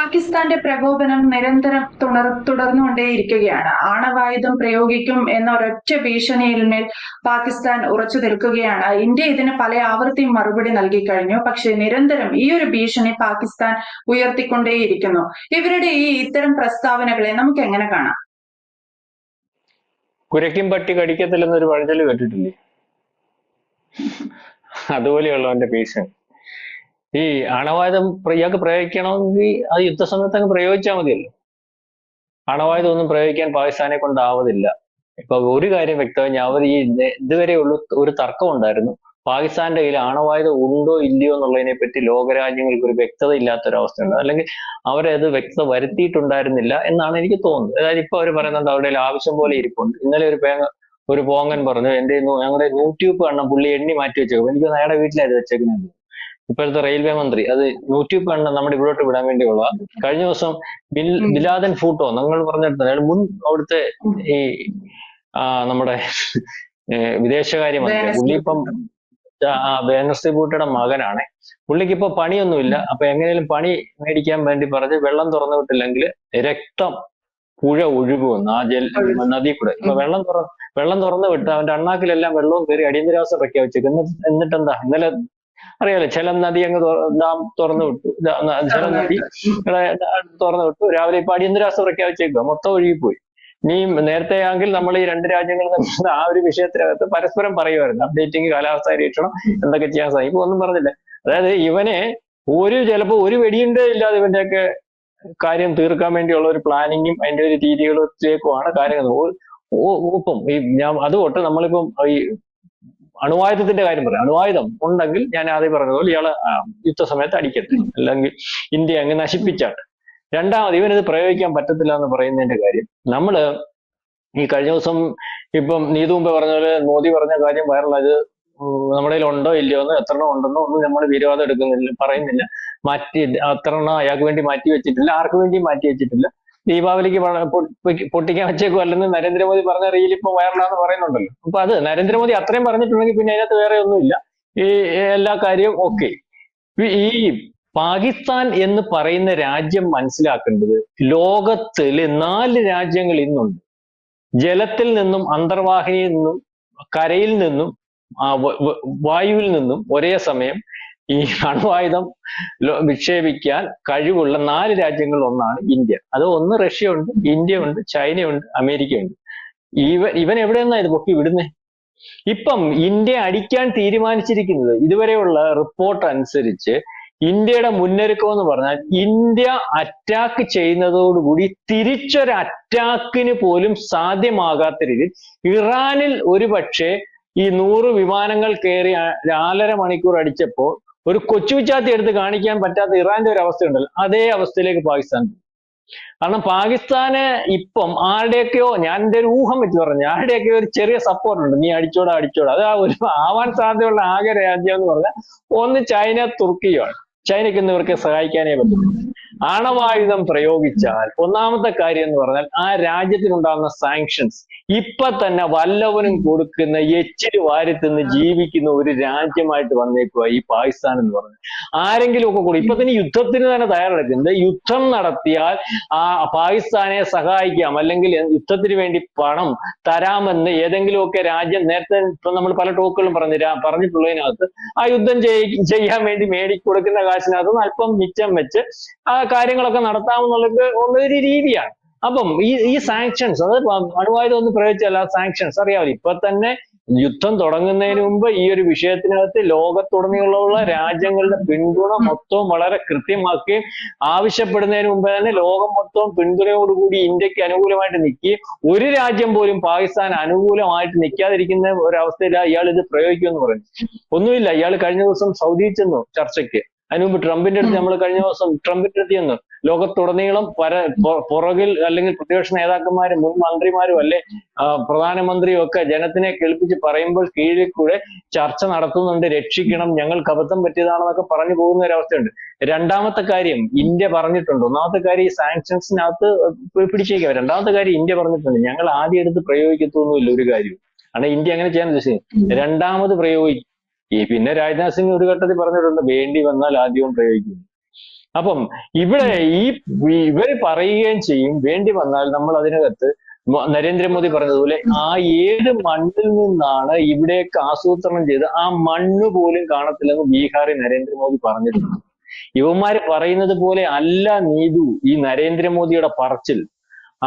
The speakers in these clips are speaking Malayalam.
പാകിസ്ഥാന്റെ പ്രകോപനം നിരന്തരം തുടർ തുടർന്നുകൊണ്ടേയിരിക്കുകയാണ്. ആണവായുധം പ്രയോഗിക്കും എന്ന ഒരൊറ്റ ഭീഷണിയിന്മേൽ പാകിസ്ഥാൻ ഉറച്ചു നിൽക്കുകയാണ്. ഇന്ത്യ ഇതിന് പല ആവർത്തിയും മറുപടി നൽകി കഴിഞ്ഞു പക്ഷേ നിരന്തരം ഈ ഒരു ഭീഷണി പാകിസ്ഥാൻ ഉയർത്തിക്കൊണ്ടേയിരിക്കുന്നു. ഇവരുടെ ഈ ഇത്തരം പ്രസ്താവനകളെ നമുക്ക് എങ്ങനെ കാണാം? കുരയ്ക്കും പട്ടി കടിക്കത്തില്ലെന്നൊരു പഴഞ്ചൊല്ലി കേട്ടിട്ടില്ലേ? അതുപോലെയുള്ളവന്റെ ഭീഷണി ഈ ആണവായുധം ഇയാൾക്ക് പ്രയോഗിക്കണമെങ്കിൽ അത് യുദ്ധസമയത്ത് അങ്ങ് പ്രയോഗിച്ചാൽ മതിയല്ലോ. ആണവായുധം ഒന്നും പ്രയോഗിക്കാൻ പാകിസ്ഥാനെ കൊണ്ടാവതില്ല. ഇപ്പൊ ഒരു കാര്യം വ്യക്തമായി അവർ ഈ ഇതുവരെ ഇതുവരെയുള്ള ഒരു തർക്കം ഉണ്ടായിരുന്നു. പാകിസ്ഥാന്റെ കയ്യിൽ ആണവായുധം ഉണ്ടോ ഇല്ലയോ എന്നുള്ളതിനെ പറ്റി ലോകരാജ്യങ്ങൾക്ക് ഒരു വ്യക്തത ഇല്ലാത്തൊരവസ്ഥയുണ്ട് അല്ലെങ്കിൽ അവരത് വ്യക്തത വരുത്തിയിട്ടുണ്ടായിരുന്നില്ല എന്നാണ് എനിക്ക് തോന്നുന്നത്. അതായത് ഇപ്പൊ അവർ പറയുന്നുണ്ട് അവരുടെ ആവശ്യം പോലെ ഇരിപ്പുണ്ട്. ഇന്നലെ ഒരു പേങ്ങ ഒരു പോങ്ങൻ പറഞ്ഞു എന്റെ ഞങ്ങളുടെ യൂട്യൂബ് എണ്ണം പുള്ളി എണ്ണി മാറ്റി വെച്ചേക്കും. എനിക്ക് നേടെ വീട്ടിലായിരുന്നു വെച്ചേക്കുന്നത് ഇപ്പോഴത്തെ റെയിൽവേ മന്ത്രി അത് യൂട്യൂബ് എണ്ണം നമ്മുടെ ഇവിടോട്ട് വിടാൻ വേണ്ടിയുള്ള കഴിഞ്ഞ ദിവസം ബിൽ. ബിലാദൻ ഫൂട്ടോ നിങ്ങൾ പറഞ്ഞിട്ടുണ്ട് അയാൾ മുൻ അവിടുത്തെ ഈ നമ്മുടെ വിദേശകാര്യമന്ത്രി വിദേശകാര്യ മന്ത്രി വേനസ്റ്റി. പുള്ളി ഇപ്പം വേനസ്റ്റി ബൂട്ടയുടെ മകനാണ്. പുള്ളിക്ക് ഇപ്പൊ പണിയൊന്നുമില്ല. അപ്പൊ എങ്ങനെയും പണി മേടിക്കാൻ വേണ്ടി പറഞ്ഞ് വെള്ളം തുറന്നു വിട്ടില്ലെങ്കിൽ രക്തം പുഴ ഒഴുകുമെന്ന് ആ ജൽ. നദി കൂടെ. ഇപ്പൊ വെള്ളം തുറ വെള്ളം തുറന്നു വിട്ട് അവന്റെ അണ്ണാക്കിലെല്ലാം വെള്ളവും കയറി അടിയന്തരാവസ്ഥ പ്രഖ്യാപിച്ചു എന്നിട്ട് എന്നിട്ടെന്താ? ഇന്നലെ അറിയാലോ ചെലം നദി അങ്ങ് ഡാം തുറന്നു വിട്ടു. ചില നദി തുറന്നു വിട്ടു. രാവിലെ ഇപ്പൊ അടിയന്തരാവസ്ഥ പ്രഖ്യാപിച്ചേക്കുക മൊത്തം ഒഴുകിപ്പോയി. നീ നേരത്തെ ആണെങ്കിൽ നമ്മൾ ഈ രണ്ട് രാജ്യങ്ങൾ തമ്മിൽ ആ ഒരു വിഷയത്തിനകത്ത് പരസ്പരം പറയുമായിരുന്നു. അപ്ഡേറ്റിംഗ് കാലാവസ്ഥ നിരീക്ഷണം എന്തൊക്കെ ചെയ്യാൻ സാധിക്കും. ഇപ്പൊ ഒന്നും പറഞ്ഞില്ല. അതായത് ഇവനെ ഒരു ചിലപ്പോ ഒരു വെടിയുണ്ടേ ഇല്ലാതെ ഇവന്റെയൊക്കെ കാര്യം തീർക്കാൻ വേണ്ടിയുള്ള ഒരു പ്ലാനിങ്ങും അതിന്റെ ഒരു രീതികളിലേക്കുമാണ് കാര്യങ്ങൾ. ഒപ്പം ഈ ഞാൻ അതുകൊണ്ട് നമ്മളിപ്പം ഈ അണുവായുധത്തിന്റെ കാര്യം പറയാം. അണുവായുധം ഉണ്ടെങ്കിൽ ഞാൻ ആദ്യം പറഞ്ഞതുപോലെ ഇയാൾ യുദ്ധസമയത്ത് അടിക്കട്ടെ. അല്ലെങ്കിൽ ഇന്ത്യ അങ്ങ് നശിപ്പിച്ചാട്ടെ. രണ്ടാമത് ഇവനിത് പ്രയോഗിക്കാൻ പറ്റത്തില്ല എന്ന് പറയുന്നതിന്റെ കാര്യം നമ്മൾ ഈ കഴിഞ്ഞ ദിവസം ഇപ്പം നീതു മുമ്പ് പറഞ്ഞ പോലെ മോദി പറഞ്ഞ കാര്യം വൈറലായത് നമ്മുടെ കയ്യിൽ ഉണ്ടോ ഇല്ലയോ എന്ന് എത്ര എണ്ണം ഉണ്ടെന്നോ ഒന്നും നമ്മൾ വിരോധം എടുക്കുന്നില്ല പറയുന്നില്ല. മാറ്റി അത്ര എണ്ണം അയാൾക്ക് വേണ്ടി മാറ്റി വെച്ചിട്ടില്ല ആർക്ക് വേണ്ടിയും മാറ്റി വെച്ചിട്ടില്ല. ദീപാവലിക്ക് പൊട്ടിക്കാൻ വെച്ചേക്കും അല്ലെന്ന് നരേന്ദ്രമോദി പറഞ്ഞ റീൽ ഇപ്പൊ വൈറലാന്ന് പറയുന്നുണ്ടല്ലോ. അപ്പൊ അത് നരേന്ദ്രമോദി അത്രയും പറഞ്ഞിട്ടുണ്ടെങ്കിൽ പിന്നെ അതിനകത്ത് വേറെ ഒന്നുമില്ല. ഈ എല്ലാ കാര്യവും ഓക്കെ ഈ പാകിസ്ഥാൻ എന്ന് പറയുന്ന രാജ്യം മനസ്സിലാക്കേണ്ടത് ലോകത്തിൽ നാല് രാജ്യങ്ങൾ ഇന്നുണ്ട്. ജലത്തിൽ നിന്നും അന്തർവാഹിനിയിൽ നിന്നും കരയിൽ നിന്നും വായുവിൽ നിന്നും ഒരേ സമയം ഈ അണുവായുധം വിക്ഷേപിക്കാൻ കഴിവുള്ള നാല് രാജ്യങ്ങളിൽ ഒന്നാണ് ഇന്ത്യ. അത് ഒന്ന് റഷ്യ ഉണ്ട് ഇന്ത്യ ഉണ്ട് ചൈനയുണ്ട് ഉണ്ട് അമേരിക്ക ഉണ്ട് ഇവൻ എവിടെ നിന്നാ ഇത് പൊക്കി വിടുന്നേ? ഇപ്പം ഇന്ത്യ അടിക്കാൻ തീരുമാനിച്ചിരിക്കുന്നത് ഇതുവരെയുള്ള റിപ്പോർട്ട് അനുസരിച്ച് ഇന്ത്യയുടെ മുന്നൊരുക്കം എന്ന് പറഞ്ഞാൽ ഇന്ത്യ അറ്റാക്ക് ചെയ്യുന്നതോടുകൂടി തിരിച്ചൊരു അറ്റാക്കിന് പോലും സാധ്യമാകാത്ത രീതിയിൽ ഇറാനിൽ ഒരുപക്ഷെ ഈ നൂറ് വിമാനങ്ങൾ കയറി നാലര മണിക്കൂർ അടിച്ചപ്പോൾ ഒരു കൊച്ചുവിച്ചാത്തി എടുത്ത് കാണിക്കാൻ പറ്റാത്ത ഇറാന്റെ ഒരു അവസ്ഥയുണ്ടല്ലോ. അതേ അവസ്ഥയിലേക്ക് പാകിസ്ഥാൻ. കാരണം പാകിസ്ഥാന് ഇപ്പം ആരുടെയൊക്കെയോ ഞാൻ എന്റെ ഒരു ഊഹം വെച്ച് പറഞ്ഞു ആരുടെയൊക്കെ ഒരു ചെറിയ സപ്പോർട്ട് ഉണ്ട്. നീ അടിച്ചോടാ അടിച്ചോടാ. അത് ഒരു ആവാൻ സാധ്യതയുള്ള ആകെ രാജ്യം എന്ന് പറഞ്ഞാൽ ഒന്ന് ചൈന തുർക്കിയാണ് ചൈനയ്ക്ക് ഇന്ന് ഇവർക്ക് സഹായിക്കാനേ പറ്റും ആണവായുധം പ്രയോഗിച്ചാൽ ഒന്നാമത്തെ കാര്യം എന്ന് പറഞ്ഞാൽ ആ രാജ്യത്തിനുണ്ടാകുന്ന സാങ്ഷൻസ് ഇപ്പൊ തന്നെ വല്ലവനും കൊടുക്കുന്ന എച്ചിൽ വാരി തിന്ന് ജീവിക്കുന്ന ഒരു രാജ്യമായിട്ട് വന്നേക്കുക ഈ പാകിസ്ഥാൻ എന്ന് പറഞ്ഞത് ആരെങ്കിലും ഒക്കെ കൂടി ഇപ്പൊ തന്നെ യുദ്ധത്തിന് തന്നെ തയ്യാറെടുക്കുന്നത് യുദ്ധം നടത്തിയാൽ ആ പാകിസ്ഥാനെ സഹായിക്കാം. അല്ലെങ്കിൽ യുദ്ധത്തിന് വേണ്ടി പണം തരാമെന്ന് ഏതെങ്കിലുമൊക്കെ രാജ്യം നേരത്തെ ഇപ്പൊ നമ്മൾ പല ടോക്കുകളും പറഞ്ഞു പറഞ്ഞിട്ടുള്ളതിനകത്ത് ആ യുദ്ധം ചെയ്യാൻ വേണ്ടി മേടിക്കൊടുക്കുന്ന കാശിനകത്ത് അല്പം മിച്ചം വെച്ച് ആ കാര്യങ്ങളൊക്കെ നടത്താമെന്നുള്ളത് ഉള്ളൊരു രീതിയാണ്. അപ്പം ഈ ഈ സാങ്ഷൻസ് അത് അണുവായുധം ഒന്ന് പ്രയോഗിച്ചല്ല സാങ്ഷൻസ് അറിയാമല്ലോ. ഇപ്പൊ തന്നെ യുദ്ധം തുടങ്ങുന്നതിന് മുമ്പ് ഈ ഒരു വിഷയത്തിനകത്ത് ലോകത്തുടനീളമുള്ള രാജ്യങ്ങളുടെ പിന്തുണ മൊത്തവും വളരെ കൃത്യമാക്കുകയും ആവശ്യപ്പെടുന്നതിന് മുമ്പ് തന്നെ ലോകം മൊത്തവും പിന്തുണയോടുകൂടി ഇന്ത്യയ്ക്ക് അനുകൂലമായിട്ട് നിൽക്കുകയും ഒരു രാജ്യം പോലും പാകിസ്ഥാൻ അനുകൂലമായിട്ട് നിൽക്കാതിരിക്കുന്ന ഒരവസ്ഥയിലാണ് ഇയാൾ ഇത് പ്രയോഗിക്കുമെന്ന് പറയുന്നു ഒന്നുമില്ല ഇയാൾ കഴിഞ്ഞ ദിവസം സൗദിയിൽ ചെന്നു ചർച്ചയ്ക്ക്. അതിന് മുമ്പ് ട്രംപിന്റെ അടുത്ത് നമ്മൾ കഴിഞ്ഞ ദിവസം ട്രംപിന്റെ അടുത്ത് ചെന്നു. ലോകത്തുടനീളം പര പുറകിൽ അല്ലെങ്കിൽ പ്രതിപക്ഷ നേതാക്കന്മാരും മുൻ മന്ത്രിമാരും അല്ലെ പ്രധാനമന്ത്രിയും ഒക്കെ ജനത്തിനെ കേൾപ്പിച്ച് പറയുമ്പോൾ കീഴിൽ കൂടെ ചർച്ച നടത്തുന്നുണ്ട് രക്ഷിക്കണം ഞങ്ങൾക്ക് അബദ്ധം പറ്റിയതാണെന്നൊക്കെ പറഞ്ഞു പോകുന്ന ഒരവസ്ഥയുണ്ട്. രണ്ടാമത്തെ കാര്യം ഇന്ത്യ പറഞ്ഞിട്ടുണ്ട്. ഒന്നാമത്തെ കാര്യം ഈ സാങ്ഷൻസിനകത്ത് പിടിച്ചേക്കാം രണ്ടാമത്തെ കാര്യം ഇന്ത്യ പറഞ്ഞിട്ടുണ്ട്. ഞങ്ങൾ ആദ്യം എടുത്ത് പ്രയോഗിക്കത്തൊന്നുമില്ല ഒരു കാര്യം കാരണം ഇന്ത്യ അങ്ങനെ ചെയ്യാൻ ഉദ്ദേശിക്കുന്നത് രണ്ടാമത് പ്രയോഗിക്കും ഈ പിന്നെ രാജ്നാഥ് സിംഗ് ഒരു ഘട്ടത്തിൽ പറഞ്ഞിട്ടുണ്ട് വേണ്ടി വന്നാൽ ആദ്യവും പ്രയോഗിക്കും. അപ്പം ഇവിടെ ഈ ഇവർ പറയുകയും ചെയ്യും വേണ്ടി വന്നാൽ നമ്മൾ അതിനകത്ത് നരേന്ദ്രമോദി പറഞ്ഞതുപോലെ ആ ഏത് മണ്ണിൽ നിന്നാണ് ഇവിടേക്ക് ആസൂത്രണം ചെയ്ത് ആ മണ്ണ് പോലും കാണത്തില്ലെന്ന് ബീഹാറിൽ നരേന്ദ്രമോദി പറഞ്ഞിട്ടുണ്ട്. ഇവന്മാര് പറയുന്നത് പോലെ അല്ല നീതു ഈ നരേന്ദ്രമോദിയുടെ പറച്ചിൽ.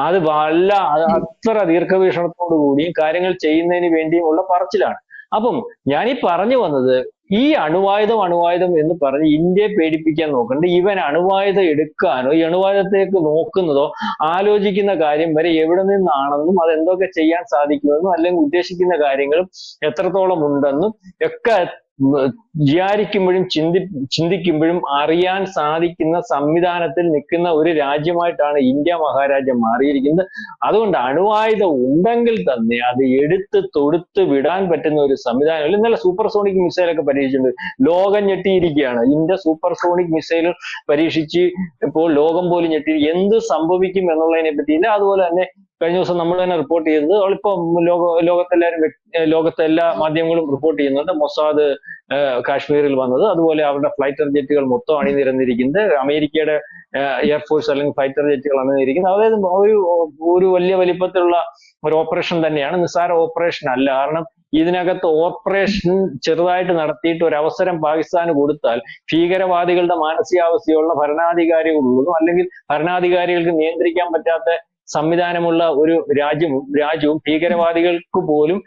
അത് വല്ല അത് അത്ര ദീർഘവീക്ഷണത്തോടു കൂടിയും കാര്യങ്ങൾ ചെയ്യുന്നതിന് വേണ്ടിയുമുള്ള പറച്ചിലാണ്. അപ്പം ഞാൻ ഈ പറഞ്ഞു വന്നത് ഈ അണുവായുധം അണുവായുധം എന്ന് പറഞ്ഞ് ഇന്ത്യയെ പേടിപ്പിക്കാൻ നോക്കണ്ട. ഇവൻ അണുവായുധം എടുക്കാനോ ഈ അണുവായുധത്തേക്ക് നോക്കുന്നതോ ആലോചിക്കുന്ന കാര്യം വരെ എവിടെ നിന്നാണെന്നും അത് എന്തൊക്കെ ചെയ്യാൻ സാധിക്കുമെന്നും അല്ലെങ്കിൽ ഉദ്ദേശിക്കുന്ന കാര്യങ്ങളും എത്രത്തോളം ഉണ്ടെന്നും ഒക്കെ വിചാരിക്കുമ്പോഴും ചിന്തി ചിന്തിക്കുമ്പോഴും അറിയാൻ സാധിക്കുന്ന സംവിധാനത്തിൽ നിൽക്കുന്ന ഒരു രാജ്യമായിട്ടാണ് ഇന്ത്യ മഹാരാജ്യം മാറിയിരിക്കുന്നത്. അതുകൊണ്ട് അണുവായുധം ഉണ്ടെങ്കിൽ തന്നെ അത് എടുത്ത് തൊടുത്ത് വിടാൻ പറ്റുന്ന ഒരു സംവിധാനം. ഇന്നലെ സൂപ്പർസോണിക് മിസൈലൊക്കെ പരീക്ഷിച്ചിട്ടുണ്ട്. ലോകം ഞെട്ടിയിരിക്കുകയാണ്. ഇന്ത്യ സൂപ്പർസോണിക് മിസൈൽ പരീക്ഷിച്ച് ഇപ്പോൾ ലോകം പോലും ഞെട്ടി എന്ത് സംഭവിക്കും എന്നുള്ളതിനെ പറ്റിയില്ല അതുപോലെ തന്നെ കഴിഞ്ഞ ദിവസം നമ്മൾ തന്നെ റിപ്പോർട്ട് ചെയ്തത്. അവളിപ്പോ ലോക ലോകത്തെല്ലാവരും ലോകത്തെ എല്ലാ മാധ്യമങ്ങളും റിപ്പോർട്ട് ചെയ്യുന്നുണ്ട്. മൊസാദ് കാശ്മീരിൽ വന്നത്. അതുപോലെ അവരുടെ ഫൈറ്റർ ജെറ്റുകൾ മൊത്തം അണിനിരന്നിരിക്കുന്നത് അമേരിക്കയുടെ എയർഫോഴ്സ് അല്ലെങ്കിൽ ഫൈറ്റർ ജെറ്റുകൾ അണിനിരിക്കുന്നത് അതായത് ഒരു ഒരു വലിയ വലിപ്പത്തിലുള്ള ഒരു ഓപ്പറേഷൻ തന്നെയാണ്. നിസ്സാര ഓപ്പറേഷൻ അല്ല. കാരണം ഇതിനകത്ത് ഓപ്പറേഷൻ ചെറുതായിട്ട് നടത്തിയിട്ട് ഒരു അവസരം പാകിസ്ഥാന് കൊടുത്താൽ ഭീകരവാദികളുടെ മാനസികാവസ്ഥയുള്ള ഭരണാധികാരികളുള്ളതും അല്ലെങ്കിൽ ഭരണാധികാരികൾക്ക് നിയന്ത്രിക്കാൻ പറ്റാത്ത സംവിധാനമുള്ള ഒരു രാജ്യവും രാജ്യവും ഭീകരവാദികൾക്ക് പോലും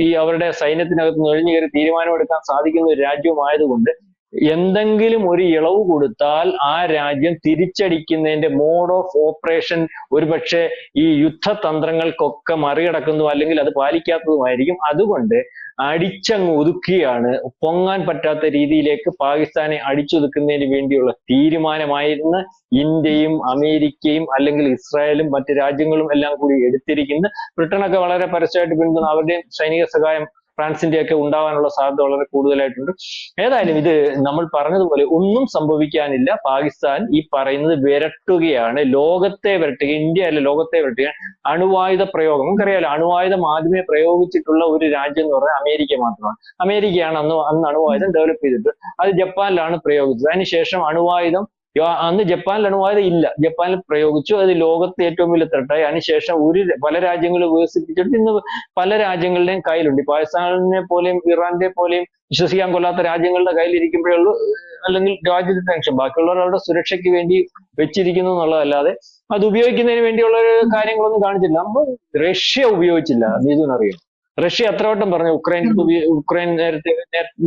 ഈ അവരുടെ സൈന്യത്തിനകത്ത് നുഴഞ്ഞു കയറി തീരുമാനമെടുക്കാൻ സാധിക്കുന്ന ഒരു രാജ്യമായതുകൊണ്ട് എന്തെങ്കിലും ഒരു ഇളവ് കൊടുത്താൽ ആ രാജ്യം തിരിച്ചടിക്കുന്നതിന്റെ മോഡ് ഓഫ് ഓപ്പറേഷൻ ഒരുപക്ഷെ ഈ യുദ്ധതന്ത്രങ്ങൾക്കൊക്കെ മറികടക്കുന്നു അല്ലെങ്കിൽ അത് പാലിക്കാത്തതുമായിരിക്കും. അതുകൊണ്ട് അടിച്ചങ്ങ് ഒതുക്കുകയാണ്. പൊങ്ങാൻ പറ്റാത്ത രീതിയിലേക്ക് പാകിസ്ഥാനെ അടിച്ചൊതുക്കുന്നതിന് വേണ്ടിയുള്ള തീരുമാനമായിരുന്നു ഇന്ത്യയും അമേരിക്കയും അല്ലെങ്കിൽ ഇസ്രായേലും മറ്റ് രാജ്യങ്ങളും എല്ലാം കൂടി എടുത്തിരിക്കുന്നത് ബ്രിട്ടനൊക്കെ വളരെ പരസ്യമായിട്ട് പിന്തുണ അവരുടെയും സൈനിക സഹായം ഫ്രാൻസിന്റെ ഒക്കെ ഉണ്ടാവാനുള്ള സാധ്യത വളരെ കൂടുതലായിട്ടുണ്ട്. ഏതായാലും ഇത് നമ്മൾ പറഞ്ഞതുപോലെ ഒന്നും സംഭവിക്കാനില്ല. പാകിസ്ഥാൻ ഈ പറയുന്നത് വിരട്ടുകയാണ്. ലോകത്തെ വിരട്ടുക ഇന്ത്യ അല്ല ലോകത്തെ വിരട്ടുക. അണുവായുധ പ്രയോഗം. നമുക്കറിയാലോ അണുവായുധം ആദ്യമേ പ്രയോഗിച്ചിട്ടുള്ള ഒരു രാജ്യം എന്ന് പറഞ്ഞാൽ അമേരിക്ക മാത്രമാണ്. അമേരിക്കയാണ് അന്ന് അന്ന് അണുവായുധം ഡെവലപ്പ് ചെയ്തിട്ട് അത് ജപ്പാനിലാണ് പ്രയോഗിച്ചത്. അതിനുശേഷം അണുവായുധം അന്ന് ജപ്പാനിൽ അണുവായുധം ഇല്ല. ജപ്പാനിൽ പ്രയോഗിച്ചു. അത് ലോകത്തെ ഏറ്റവും വലിയ ത്രട്ടായി അതിനുശേഷം ഒരു പല രാജ്യങ്ങളും വികസിപ്പിച്ചിട്ട് ഇന്ന് പല രാജ്യങ്ങളുടെയും കയ്യിലുണ്ട്. പാകിസ്ഥാനെ പാകിസ്ഥാനിനെ പോലെയും ഇറാന്റെ പോലെയും വിശ്വസിക്കാൻ കൊള്ളാത്ത രാജ്യങ്ങളുടെ കയ്യിലിരിക്കുമ്പോഴേ ഉള്ളൂ. അല്ലെങ്കിൽ രാജ്യത്തെ ടെൻഷൻ ബാക്കിയുള്ളവർ അവരുടെ സുരക്ഷയ്ക്ക് വേണ്ടി വെച്ചിരിക്കുന്നു എന്നുള്ളതല്ലാതെ അത് ഉപയോഗിക്കുന്നതിന് വേണ്ടിയുള്ള ഒരു കാര്യങ്ങളൊന്നും കാണിച്ചില്ല. നമ്മൾ റഷ്യ ഉപയോഗിച്ചില്ല. നീതുവിനറിയാം റഷ്യ എത്ര വട്ടം പറഞ്ഞു? ഉക്രൈൻ ഉപയോഗ ഉക്രൈൻ നേരത്തെ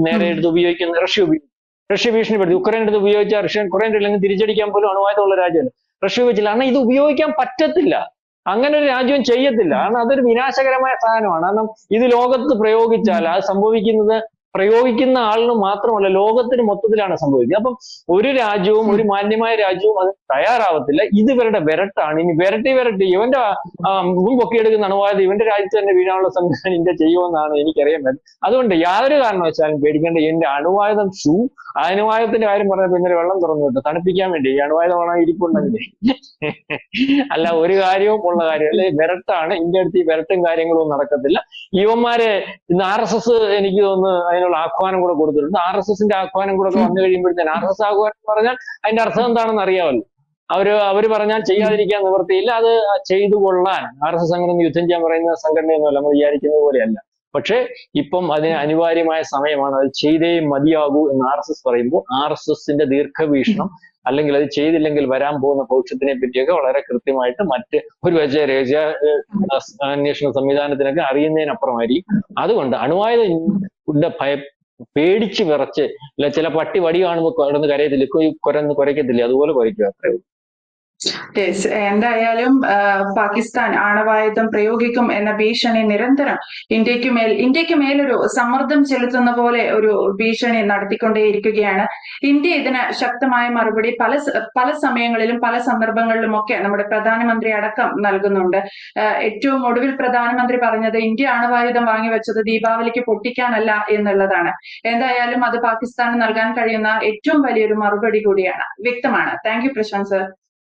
നേരെ എടുത്ത് ഉപയോഗിക്കുന്ന റഷ്യ ഉപയോഗിച്ചു. റഷ്യ ഭീഷണിപ്പെടുത്തി ഉക്രൈൻ എടുത്ത് ഉപയോഗിച്ച റഷ്യൻ ഉക്രൈൻ അല്ലെങ്കിൽ തിരിച്ചടിക്കാൻ പോലും അണുവായുധമുള്ള രാജ്യമാണ് റഷ്യ ഉപയോഗിച്ചില്ല. കാരണം ഇത് ഉപയോഗിക്കാൻ പറ്റത്തില്ല. അങ്ങനെ ഒരു രാജ്യം ചെയ്യത്തില്ല. കാരണം അതൊരു വിനാശകരമായ സാധനമാണ്. കാരണം ഇത് ലോകത്ത് പ്രയോഗിച്ചാൽ അത് സംഭവിക്കുന്നത് പ്രയോഗിക്കുന്ന ആളിന് മാത്രമല്ല ലോകത്തിന് മൊത്തത്തിലാണ് സംഭവിക്കുന്നത്. അപ്പം ഒരു രാജ്യവും ഒരു മാന്യമായ രാജ്യവും അത് തയ്യാറാവത്തില്ല. ഇത് ഇവരുടെ വിരട്ടാണ്. ഇനി വിരട്ടി വിരട്ടി ഇവന്റെ മുഖം പൊക്കിയെടുക്കുന്ന അണുവായത് ഇവന്റെ രാജ്യത്ത് തന്നെ വീഴാനുള്ള സംവിധാനം ഇന്ത്യ ചെയ്യുമെന്നാണ് എനിക്കറിയാൻ പറ്റും അതുകൊണ്ട് യാതൊരു കാരണവശാലും പേടിക്കേണ്ട എന്റെ അണുവായുധം ഷൂ അണുവായുധത്തിന്റെ കാര്യം പറഞ്ഞപ്പോ ഇന്നലെ വെള്ളം തുറന്നു വിട്ടു. തണുപ്പിക്കാൻ വേണ്ടി. ഈ അണുവായുധമാണ് ഇരിപ്പുണ്ടെങ്കിൽ? അല്ല ഒരു കാര്യവും ഉള്ള കാര്യം. അല്ലെ വിരട്ടാണ്. ഇന്ത്യ അടുത്ത് ഈ വിരട്ടും കാര്യങ്ങളും നടക്കത്തില്ല. ഇവന്മാരെ ഇന്ന് ആർ എസ് എസ് എനിക്ക് തോന്നുന്നു അതിനുള്ള ആഹ്വാനം കൂടെ കൊടുത്തിട്ടുണ്ട്. ആർ എസ് എസിന്റെ ആഹ്വാനം കൂടെ വന്നു കഴിയുമ്പോഴത്തേന് ആർ എസ് എസ് ആഹ്വാനം പറഞ്ഞാൽ അതിന്റെ അർത്ഥം എന്താണെന്ന് അറിയാമല്ലോ. അവർ അവർ പറഞ്ഞാൽ ചെയ്യാതിരിക്കാൻ നിവൃത്തിയില്ല. അത് ചെയ്തു കൊള്ളാൻ. ആർ എസ് എസ് അങ്ങനെ യുദ്ധം ചെയ്യാൻ പറയുന്ന സംഘടനയൊന്നുമല്ല. നമ്മൾ വിചാരിക്കുന്നത് പോലെയല്ല. പക്ഷെ ഇപ്പം അതിന് അനിവാര്യമായ സമയമാണ്. അത് ചെയ്തേ മതിയാകൂ എന്ന് ആർ എസ് എസ് പറയുമ്പോൾ ആർ എസ് എസിന്റെ ദീർഘവീക്ഷണം അല്ലെങ്കിൽ അത് ചെയ്തില്ലെങ്കിൽ വരാൻ പോകുന്ന ഭവിഷ്യത്തിനെ പറ്റിയൊക്കെ വളരെ കൃത്യമായിട്ട് മറ്റ് ഒരു പക്ഷേ രഹസ്യ അന്വേഷണ സംവിധാനത്തിനൊക്കെ അറിയുന്നതിനപ്പുറമായിരിക്കും അതുകൊണ്ട് അണുവായുധ ഭയ പേടിച്ച് വിറച്ച് അല്ല ചില പട്ടി വടി കാണുമ്പോൾ കിടന്ന് കരയത്തില്ല. കുരന്ന് കുരയ്ക്കത്തില്ല. അതുപോലെ കുരയ്ക്കുക അത്രേ ഉള്ളൂ. യെസ് എന്തായാലും പാകിസ്ഥാൻ ആണവായുധം പ്രയോഗിക്കും എന്ന ഭീഷണി നിരന്തരം ഇന്ത്യയ്ക്ക് മേൽ ഇന്ത്യയ്ക്ക് മേലൊരു സമ്മർദ്ദം ചെലുത്തുന്ന പോലെ ഒരു ഭീഷണി നടത്തിക്കൊണ്ടേയിരിക്കുകയാണ്. ഇന്ത്യ ഇതിന് ശക്തമായ മറുപടി പല പല സമയങ്ങളിലും പല സന്ദർഭങ്ങളിലും ഒക്കെ നമ്മുടെ പ്രധാനമന്ത്രി അടക്കം നൽകുന്നുണ്ട്. ഏറ്റവും ഒടുവിൽ പ്രധാനമന്ത്രി പറഞ്ഞത് ഇന്ത്യ ആണവായുധം വാങ്ങിവെച്ചത് ദീപാവലിക്ക് പൊട്ടിക്കാനല്ല എന്നുള്ളതാണ്. എന്തായാലും അത് പാകിസ്ഥാന് നൽകാൻ കഴിയുന്ന ഏറ്റവും വലിയൊരു മറുപടി കൂടിയാണ്. വ്യക്തമാണ്. Thank you Prashant sir